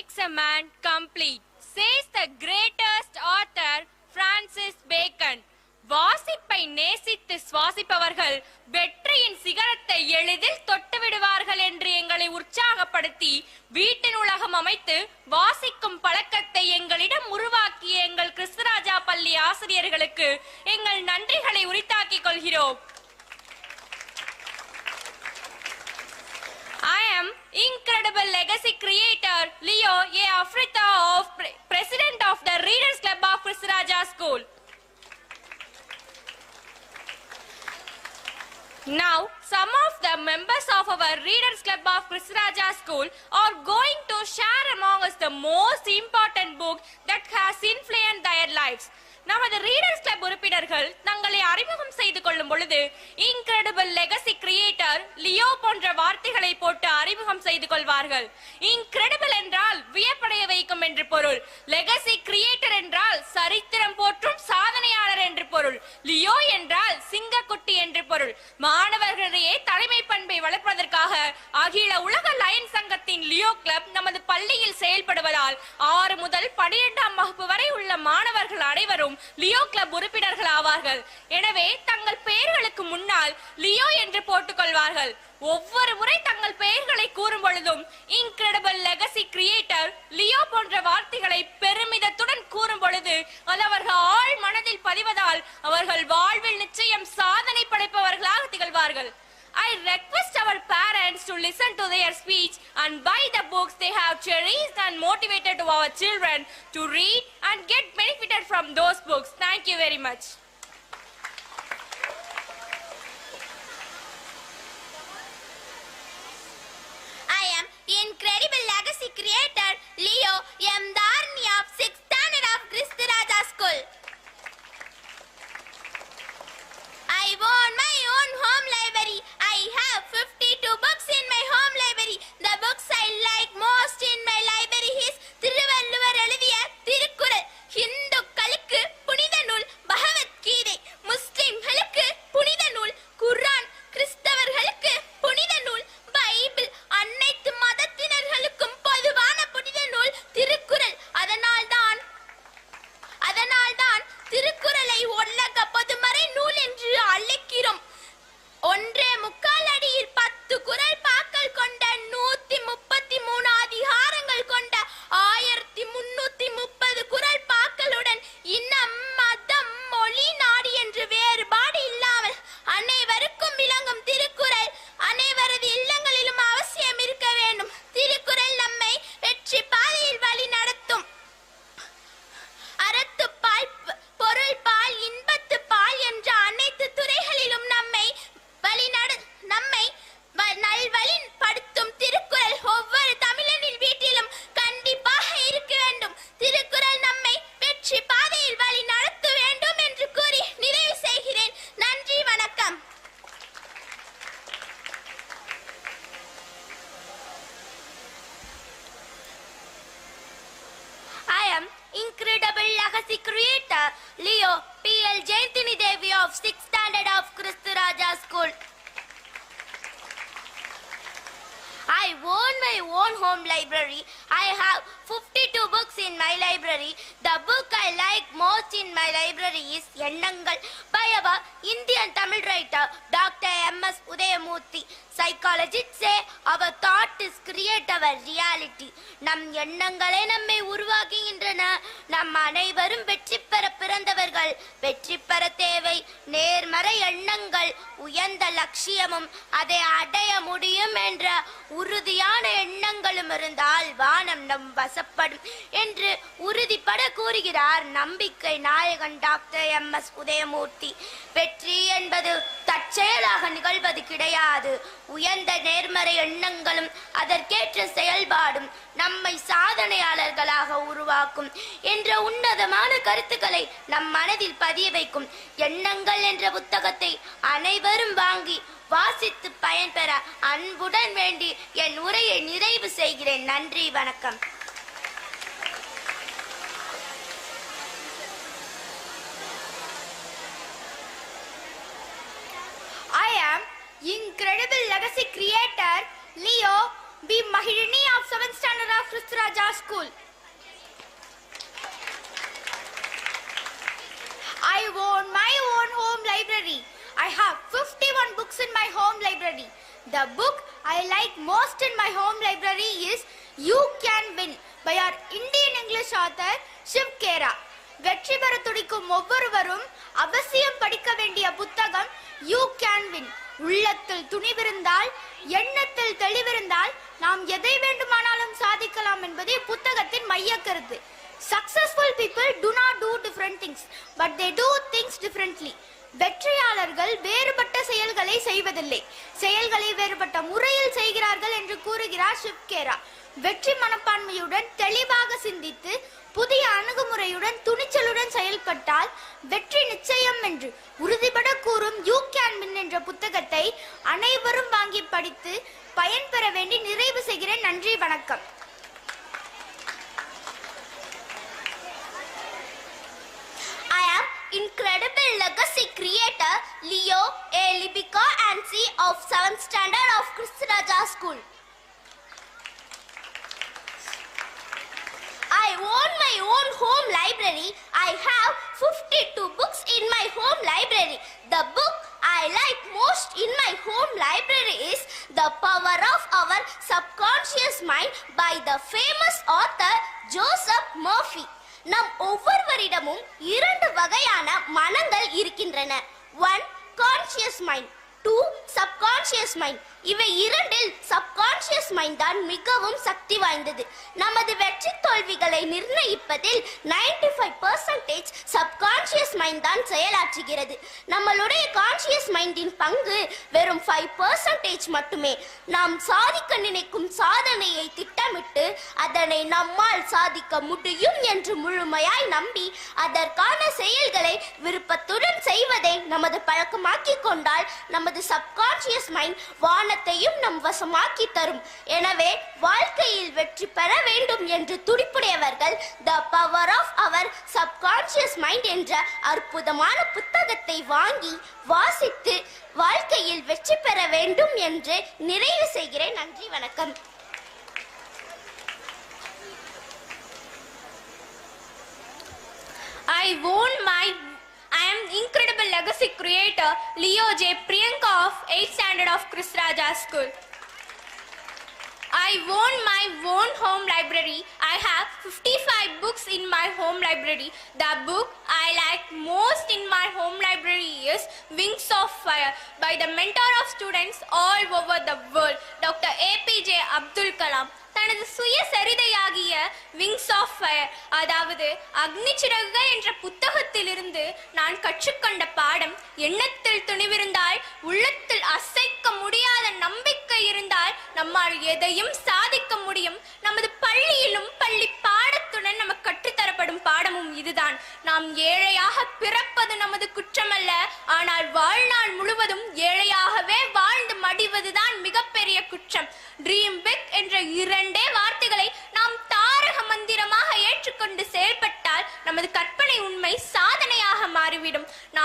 makes a man complete, says the greatest author Francis Bacon. வாசிப்பை நேசித்து சுவாசிப்பவர்கள் வெற்றியின் சிகரத்தை எளிதில் தொட்டு விடுவார்கள் என்று எங்களை உற்சாகப்படுத்தி வீட்டின் உலகம் அமைத்து வாசிக்கும் பழக்கத்தை எங்களிடம் உருவாக்கிய எங்கள் கிறிஸ்துராஜா பள்ளி ஆசிரியர்களுக்கு எங்கள் நன்றிகளை உரித்தாக்கிக் கொள்கிறோம் incredible legacy creator Leo A. Afrita of pre- President of the Readers Club of Krishnaraja School. Now, some of the members of our Readers Club of Krishnaraja School are going to share among us the most important book that has influenced their lives. நமது readers club உறுப்பினர்கள் தங்களை அறிமுகம் செய்து கொள்ளும் பொழுது incredible legacy creator Leo போன்ற வார்த்தைகளை போட்டு அறிமுகம் செய்து கொள்வார்கள். இன்கிரெடிபிள் என்றால் வியப்படைய வைக்கும் என்று பொருள். லெகசி கிரியேட்டர் என்றால் சரித்திரம் போற்றும் சாதனையாளர் என்று பொருள். லியோ என்றால் சிங்கக்குட்டி என்று பொருள். மாணவர்களிடையே தலைமை பண்பை வளர்ப்பதற்காக அகில உலக லயன் சங்கத்தின் லியோ கிளப் நமது பள்ளியில் செயல்படுவதால் ஆறு முதல் பனிரெண்டாம் வகுப்பு வரை உள்ள மாணவர்கள் அனைவரும் லியோ கிளப் உறுப்பினர்கள் ஆவார்கள். எனவே தங்கள் பெயர்களுக்கு முன்னால் லியோ என்று போட்டுக்கொள்வார்கள். ஒவ்வொரு முறை தங்கள் பெயர்களை கூறும் பொழுதும் இன்கிரெடிபிள் லெகசி கிரியேட்டர் லியோ போன்ற வார்த்தைகளை பெருமிதத்துடன் கூறும் பொழுது அது அவர்கள் ஆள் மனதில் பதிவதால் அவர்கள் வாழ்வில் நிச்சயம் sir I request our parents to listen to their speech and buy the books they have cherished and motivated to our children to read and get benefited from those books. Thank you very much. I am incredible legacy creator Leo M. Dharni of 6th standard of Kristiraja School. I own my own home library. I have 52 books in my home library. The books I like most P.L. Jayantini Devi of 6th standard of Kristu Raja School. I own my own home library. I have 52 books in my library. The book I like most in my library is Ennangal by our Indian Tamil writer Dr. M.S. Udayamurthy. Psychologists say our thought is create our reality நம் எண்ணங்களே நம்மை உருவாக்குகின்றன. நம் அனைவரும் வெற்றி பெற பிறந்தவர்கள். வெற்றி பெற தேவை நேர்மறை எண்ணங்கள் உயர்ந்த லட்சியமும் அதை அடைய முடியும் என்ற உறுதியான எண்ணங்களும் இருந்தால் வானம் நம் வசப்படும் என்று உறுதிப்பட கூறுகிறார் நம்பிக்கை நாயகன் டாக்டர் எம். எஸ். உதயமூர்த்தி. வெற்றி என்பது தற்செயலாக நிகழ்வது கிடையாது. உயர்ந்த நேர்மறை எண்ணங்களும் அதற்கேற்ற செயல்பாடும் நம்மை சாதனையாளர்களாக உருவாக்கும் என்ற உன்னதமான கருத்துக்களை நம் மனதில் பதிய வைக்கும். எண்ணங்கள் என்ற புத்தகத்தை அனைவரும் வாங்கி வாசித்து பயன்பெற அன்புடன் வேண்டி என் உரையை நிறைவு செய்கிறேன். நன்றி வணக்கம் I am incredible legacy creator Leo be Mahilini of 7th standard of Kristuraja School. I own my own home library. I have 51 books in my home library. The book I like most in my home library is You Can Win by our Indian English author Shiv Kera. வெற்றி பெற துடிக்கும் ஒவ்வொருவரும் அவசியம் படிக்க வேண்டிய புத்தகம் you can win உள்ளத்தில் துணிவிருந்தால் எண்ணத்தில் தெளிவிருந்தால் நாம் எதை வேண்டுமானாலும் சாதிக்கலாம் என்பதே புத்தகத்தின் மைய கருத்து. Successful people do not do different things but they do things differently வெற்றியாளர்கள் வேறுபட்ட செயல்களை செய்வதில்லை. செயல்களை வேறுபட்ட முறையில் செய்கிறார்கள் என்று கூறுகிறார் ஷிப்கேரா வெற்றி மனப்பான்மையுடன் தெளிவாக சிந்தித்து புதிய அணுகுமுறையுடன் துணிச்சலுடன் செயல்பட்டால் வெற்றி நிச்சயம் என்று உறுதிபட கூறும் யூ கேன் வின் என்ற புத்தகத்தை அனைவரும் வாங்கி படித்து பயன்பெற வேண்டி நிறைவு செய்கிறேன் நன்றி வணக்கம் I am incredible legacy creator Leo A. Lipika and C of 7th standard of Kristiraja School. I own my own home library. I have 52 books in my home library. The book I like most in my home library is The Power of Our Subconscious Mind by the famous author Joseph Murphy. நம் ஒவ்வொருவரிடமும் இரண்டு வகையான மனங்கள் இருக்கின்றன one conscious mind two subconscious mind இவை இரண்டில் subconscious mind தான் மிகவும் சக்தி வாய்ந்தது. நமது வெற்றி தோல்விகளை நிர்ணயிப்பதில் 95% ஃபைவ் பர்சன்டேஜ் சப்கான்சியஸ் மைண்ட் தான் செயலாற்றுகிறது. நம்மளுடைய கான்சியஸ் மைண்டின் பங்கு வெறும் ஃபைவ் பர்சன்டேஜ் மட்டுமே. நாம் சாதிக்க நினைக்கும் சாதனையை திட்டமிட்டு அதனை நம்மால் சாதிக்க முடியும் என்று முழுமையாய் நம்பி அதற்கான செயல்களை விருப்பத்துடன் செய்வதை நமது பழக்கமாக்கிக் கொண்டால் நமது சப்கான்சியஸ் மைண்ட் வானத்தையும் நம் வசமாக்கி தரும். எனவே வாழ்க்கையில் வெற்றி பெற வேண்டும் என்று துடிப்புடையவர்கள் the power of our subconscious mind என்ற அற்புதமான புத்தகத்தை வாங்கி வாசித்து வாழ்க்கையில் வெற்றி பெற வேண்டும் என்று நிறைவு செய்கிறேன். நன்றி வணக்கம். I own my am incredible legacy creator Leo J. Priyanka of 8th standard of Chris Raja School. I own my own home library. I have 55 books in my home library. The book I like most in my home library is Wings of Fire by the mentor of students all over the world, Dr. APJ Abdul Kalam. தனது சுயசரிதையாகிய wings of fire அதாவது அக்னி சிறகுகள் என்ற புத்தகத்திலிருந்து நான் கற்றுக்கொண்ட பாடம் எண்ணத்தில் துணிவிருந்தால் உள்ளத்தில் அசைக்க முடியாத நம்பிக்கை இருந்தால் நம்மால் எதையும் சாதிக்க முடியும். நமது பள்ளியிலும் பள்ளி பாடத்துடன் நமக்கு கற்றுத்தரப்படும் பாடமும் இதுதான். நாம் ஏழையாக பிறப்பது நமது குற்றமல்ல ஆனால் வாழ்நாள் முழுவதும் ஏழையாகவே வாழ்ந்து மடிவதுதான் மிகப்பெரிய குற்றம். ட்ரீம் பிக் என்ற இரண்டே வார்த்தைகளை நாம் தாரக மந்திரமாக ஏற்றுக்கொண்டு செயல்பட்டால் நமது கற்பனை உண்மை சாதனை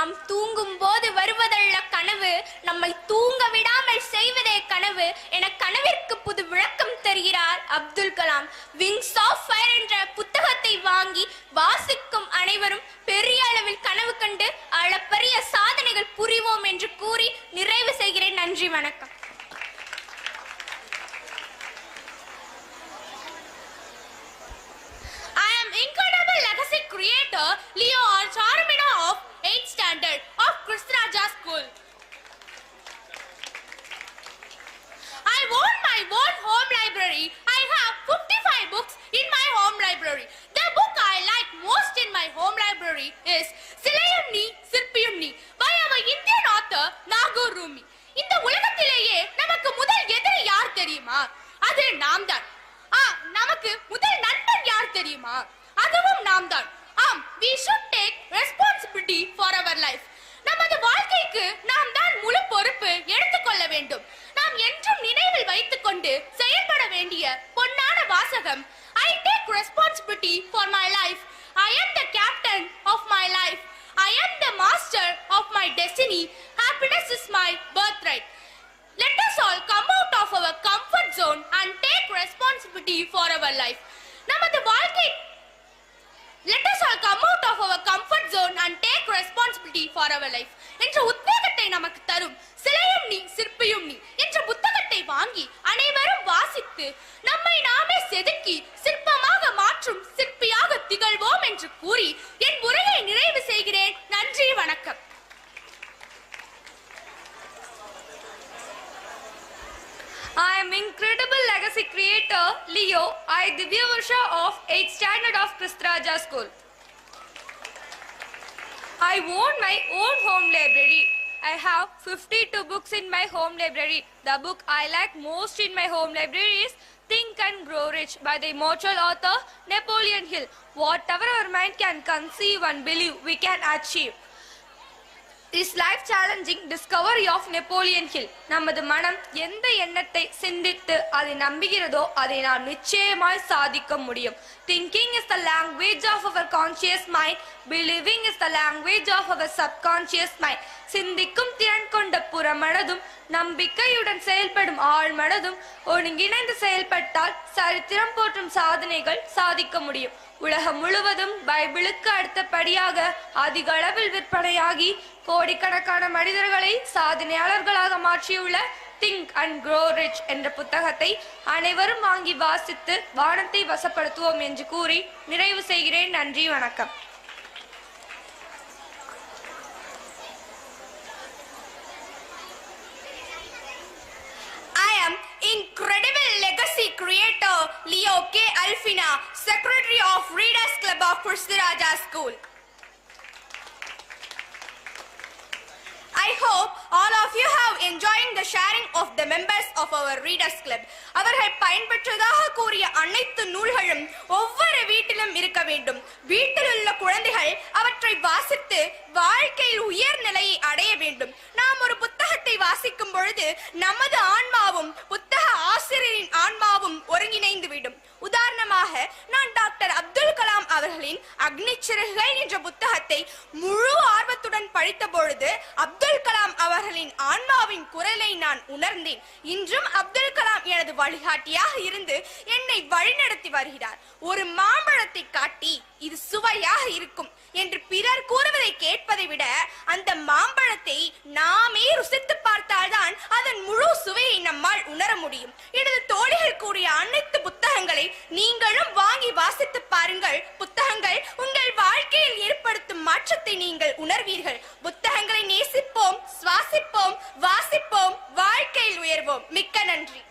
நாம் தூங்கும் போது வருவதல்ல கனவு நம்மை தூங்க விடாமல் செய்வதே கனவு என கனவிற்கு புது விளக்கம் தருகிறார் Abdul Kalam. Wings of fire என்ற புத்தகத்தை வாங்கி வாசிக்கும் அனைவரும் பெரிய அளவில் கனவு கண்டு அளப்பரிய சாதனைகள் புரிவோம் என்று கூறி நிறைவு செய்கிறேன். நன்றி வணக்கம். Incredible legacy creator Leo R. Charamina of 8th standard of Kristaraja School. I own my own home library. I have 55 books in my home library. The book I like most in my home library is Silayam Ni by our Indian author Nagor Rumi. இந்த உலகத்திலேயே நமக்கு முதல் எதிரி யார் தெரியுமா அது நாம் தான் நமக்கு முதல் நண்பன் யார் தெரியுமா அதுவும் நாம் தான் ஆம் we should take responsibility for our life நமது வாழ்க்கைக்கு நாம் தான் முழு பொறுப்பு எடுத்துக்கொள்ள வேண்டும் நாம் என்றும் நினைவில் வைத்துக் கொண்டு செயல்பட வேண்டிய பொன்னான வாசகம் I take responsibility for my life I am the captain of my life I am the master of my destiny happiness is my birthright let us all come out of our comfort zone and take responsibility for our life. நமது வாழ்க்கை let us all come out of our comfort zone and take responsibility for our life. என்ற உத்வேகத்தை நமக்கு தரும் சிலையும் நீ சிற்பியும் நீ என்ற புத்தகத்தை வாங்கி அனைவரும் வாசித்து நம்மை நாமே செதுக்கி சிற்பமாக மாற்றும் சிற்பியாக திகழ்வோம் என்று கூறி என் உரையை நிறைவு செய்கிறேன். நன்றி வணக்கம். I am incredible legacy creator Leo. I Divya Varsha of 8th standard of Kristraja School. I own my own home library. I have 52 books in my home library. The book I like most in my home library is Think and Grow Rich by the immortal author Napoleon Hill. Whatever our mind can conceive and believe, we can achieve. Is life challenging discovery of Napoleon Hill நமது மனம் எந்த எண்ணத்தை சிந்தித்து அதை நம்புகிறதோ அதை நாம் நிச்சயமாய் சாதிக்க முடியும். Thinking is the language of our conscious mind believing is the language of our subconscious mind சிந்திக்கும் திறன் கொண்ட புறமனதும் நம்பிக்கையுடன் செயல்படும் ஆழ்மனதும் ஒருங்கிணைந்து செயல்பட்டால் சரித்திரம் போற்றும் சாதனைகள் சாதிக்க முடியும். உலகம் முழுவதும் பைபிளுக்கு அடுத்தபடியாக அதிக அளவில் விற்பனையாகி கோடிக்கணக்கான மனிதர்களை சாதனையாளர்களாக மாற்றியுள்ள திங்க் அண்ட் க்ரோ ரிச் என்ற புத்தகத்தை அனைவரும் வாங்கி வாசித்து வானத்தை வசப்படுத்துவோம் என்று கூறி நிறைவு செய்கிறேன். நன்றி வணக்கம். I am incredible legacy creator Leo School. I hope all of you have enjoyed the sharing of the members of our Readers Club. அவர்கள் பயன்பெற்றதாக கூறிய அனைத்து நூல்களும் ஒவ்வொரு வீட்டிலும் இருக்க வேண்டும் வீட்டில் உள்ள குழந்தைகள் அவற்றை வாசித்து வாழ்க்கையில் உயர் நிலையை அடைய வேண்டும் நாம் ஒரு புத்தகத்தை வாசிக்கும் பொழுது நமது ஆன்மாவும் புத்தக ஆசிரியரின் ஆன்மாவும் உதாரணமாக நான் டாக்டர் அப்துல் கலாம் அவர்களின் அக்னிச்சிறகுகள் என்ற புத்தகத்தை முழு ஆர்வத்துடன் படித்த பொழுது அப்துல் கலாம் அவர்களின் ஆன்மாவின் குரலை நான் உணர்ந்தேன். இன்றும் அப்துல் கலாம் எனது வழிகாட்டியாக இருந்து என்னை வழிநடத்தி வருகிறார். ஒரு மாம்பழத்தை காட்டி இது சுவையாக இருக்கும். கூறுவதை விட அந்த மாம்பழத்தை நாமே ருசித்து பார்த்தால்தான் அதன் முழு சுவையை நம்மால் உணர முடியும். எனது தோழிகள் கூறிய அனைத்து புத்தகங்களை நீங்களும் வாங்கி வாசித்து பாருங்கள். புத்தகங்கள் உங்கள் வாழ்க்கையில் ஏற்படுத்தும் மாற்றத்தை நீங்கள் உணர்வீர்கள். புத்தகங்களை நேசிப்போம் சுவாசிப்போம் வாசிப்போம் வாழ்க்கையில் உயர்வோம். மிக்க நன்றி.